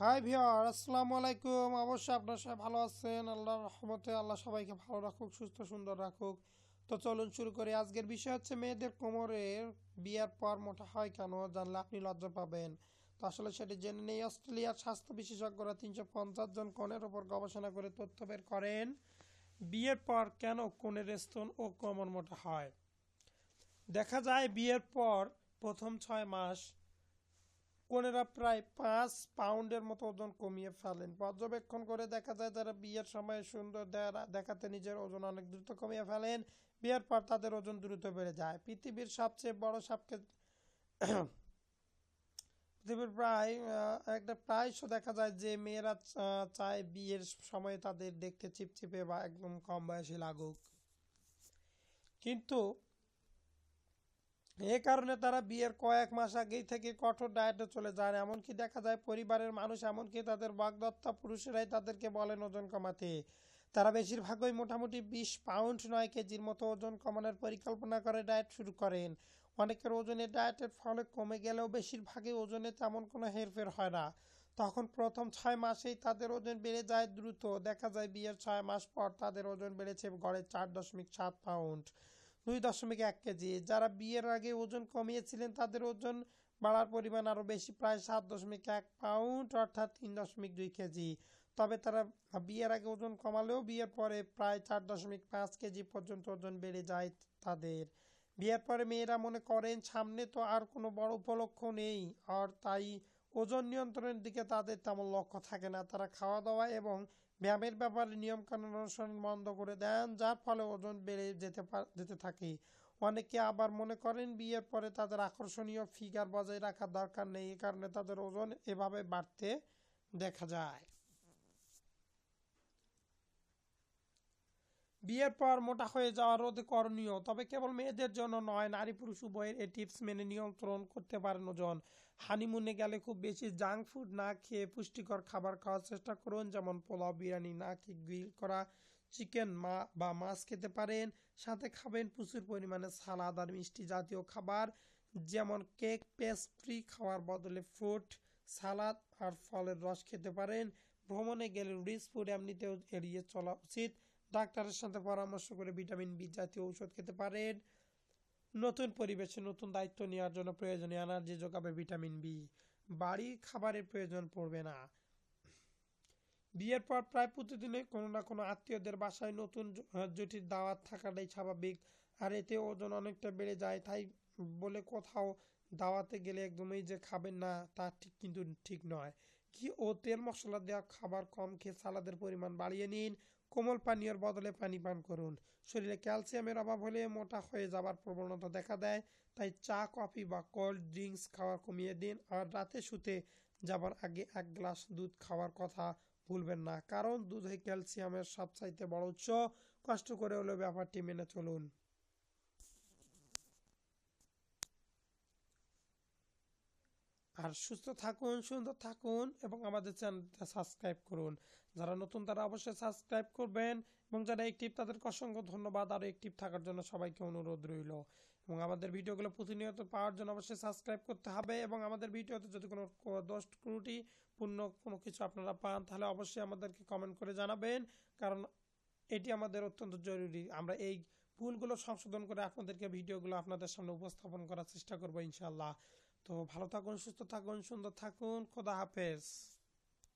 High viewer আসসালামু আলাইকুম। অবশ্যই আপনার সবাই ভালো আছেন। আল্লাহর রহমতে আল্লাহ সবাইকে ভালো রাখুক, সুস্থ, সুন্দর রাখুক। তো চলুন শুরু করি। আজকের বিষয় হচ্ছে, মেয়েদের কোমরের বিয়ার পর মোটা হয় কেন, জানলে আপনি লজ্জা পাবেন। তো আসলে সেটি জেনে নেই অস্ট্রেলিয়ার স্বাস্থ্য বিশেষজ্ঞরা তিনশো পঞ্চাশ জন কনের ওপর গবেষণা করে তথ্য বের করেন, বিয়ের পর কেন কনের স্তন ও কোমর মোটা হয়। দেখা যায়, বিয়ের পর প্রথম ছয় মাস কনেরা প্রায় পাঁচ পাউন্ডের মতো ওজন কমিয়ে ফেলেন। পর্যবেক্ষণ করে দেখা যায় যারা বিয়ের সময় সুন্দর দেখাতে নিজের ওজন অনেক দ্রুত কমিয়ে ফেলেন। বিয়ের পর তাদের ওজন দ্রুত বেড়ে যায়। পৃথিবীর সবচেয়ে বড় সাপকে পৃথিবীর প্রায় একটা প্রায়শ দেখা যায় যে মেয়েরা চায় বিয়ের সময় তাদের দেখতে চিপচিপে বা একদম কম বয়সী লাগুক। কিন্তু এ কারণে তারা বিয়ের কয়েক মাস আগেই থেকে কঠোর ডায়েটে চলে যান। এমনকি দেখা যায় পরিবারের মানুষ, এমনকি তাদের বাগদত্তা পুরুষেরাই তাদেরকে বলেন ওজন কমাতে। তারা বেশিরভাগই মোটামুটি বিশ পাউন্ড নয় কেজির মতো ওজন কমানোর পরিকল্পনা করে ডায়েট শুরু করেন। অনেকের ওজনে ডায়েটের ফলে কমে গেলেও বেশিরভাগই ওজনে তেমন কোনো হেরফের হয় না। তখন প্রথম ছয় মাসেই তাদের ওজন বেড়ে যায় দ্রুত। দেখা যায় বিয়ের ছয় মাস পর তাদের ওজন বেড়েছে গড়ে চার দশমিক সাত পাউন্ড। দুই দশমিক এক কেজি। যারা বিয়ের আগে ওজন কমিয়েছিলেন, তাদের ওজন বাড়ার পরিমাণ আরও বেশি, প্রায় সাত দশমিক এক পাউন্ড, অর্থাৎ তিন দশমিক দুই কেজি। তবে তারা বিয়ের আগে ওজন কমালেও বিয়ের পরে প্রায় চার দশমিক পাঁচ কেজি পর্যন্ত ওজন বেড়ে যায় তাদের। বিয়ের পরে মেয়েরা মনে করেন, সামনে তো আর কোনো বড় উপলক্ষ নেই, আর তাই ওজন নিয়ন্ত্রণের দিকে তাদের তেমন লক্ষ্য থাকে না। তারা খাওয়া দাওয়া এবং ব্যায়ামের ব্যাপারে নিয়মকানুন অনুসরণ বন্ধ করে দেন, যার ফলে ওজন বেড়ে যেতে যেতে থাকে। অনেকে আবার মনে করেন বিয়ের পরে তাদের আকর্ষণীয় ফিগার বজায় রাখার দরকার নেই, এ কারণে তাদের ওজন এভাবে বাড়তে দেখা যায়। বিয়ের পর মোটা হয়ে যাওয়া রোধ করণীয়, তবে কেবল মেয়েদের জন্য নয়, নারী পুরুষ উভয়ের এই টিপস মেনে নিয়ন্ত্রণ করতে পারেন ওজন। হানিমুনে গেলে খুব বেশি জাঙ্ক ফুড না খেয়ে পুষ্টিকর খাবার খাওয়ার চেষ্টা করুন, যেমন পোলাও, বিরিয়ানি না খেয়ে গ্রিল করা চিকেন মা বা মাছ খেতে পারেন। সাথে খাবেন প্রচুর পরিমাণে সালাদ আর মিষ্টি জাতীয় খাবার, যেমন কেক, পেস্ট্রি খাওয়ার বদলে ফ্রুট, সালাদ আর ফলের রস খেতে পারেন। ভ্রমণে গেলে রিচ ফুড এমনিতেও এড়িয়ে চলা উচিত। ডাক্তারের সাথে পরামর্শ করে ভিটামিন বি জাতীয় ঔষধ খেতে পারেন। নতুন পরিবেশে নতুন দায়িত্ব নেওয়ার জন্য প্রয়োজনীয় এনার্জি যোগাবে ভিটামিন বি বাড়ির খাবারের প্রয়োজন পড়বে না। বিয়ের পর প্রায় প্রতিদিনই কোনো না কোনো আত্মীয়দের বাসায় নতুন জুটির দাওয়াত থাকাটাই স্বাভাবিক। আর এতে ওজন অনেকটা বেড়ে যায়, তাই বলে কোথাও দাওয়াতে গেলে একদমই যে খাবেন না, তা ঠিক কিন্তু ঠিক নয়। ঘি ও তেল মশলা দেওয়া খাবার কম খেয়ে সালাদের পরিমাণ বাড়িয়ে নিন। কোমল পানীয়র বদলে পানি পান করুন। শরীরে ক্যালসিয়ামের অভাব হলে মোটা হয়ে যাবার প্রবণতা দেখা দেয়। তাই চা, কফি বা কোল্ড ড্রিঙ্কস খাওয়া কমিয়ে দিন আর রাতে শুতে যাবার আগে এক গ্লাস দুধ খাওয়ার কথা ভুলবেন না। কারণ দুধে ক্যালসিয়ামের সবচাইতে বড় উৎস। কষ্ট করে হলেও ব্যাপারটি মেনে চলুন। আর সুস্থ থাকুন, সুন্দর থাকুন এবং আমাদের চ্যানেলটা সাবস্ক্রাইব করুন। যারা নতুন তারা অবশ্যই সাবস্ক্রাইব করবেন এবং যারা অ্যাক্টিভ তাদেরকে অসংখ্য ধন্যবাদ। আর অ্যাক্টিভ থাকার জন্য সবাইকে অনুরোধ রইল। এবং আমাদের ভিডিওগুলো প্রতিনিয়ত পাওয়ার জন্য অবশ্যই সাবস্ক্রাইব করতে হবে এবং আমাদের ভিডিওতে যদি কোনো দোষ, ত্রুটি, পূর্ণ কোনো কিছু আপনারা পান, তাহলে অবশ্যই আমাদেরকে কমেন্ট করে জানাবেন। কারণ এটি আমাদের অত্যন্ত জরুরি। আমরা এই ভুলগুলো সংশোধন করে আপনাদেরকে ভিডিওগুলো আপনাদের সামনে উপস্থাপন করার চেষ্টা করব ইনশাল্লাহ তো ভালো থাকুন সুস্থ থাকুন সুন্দর থাকুন খোদা হাফেজ।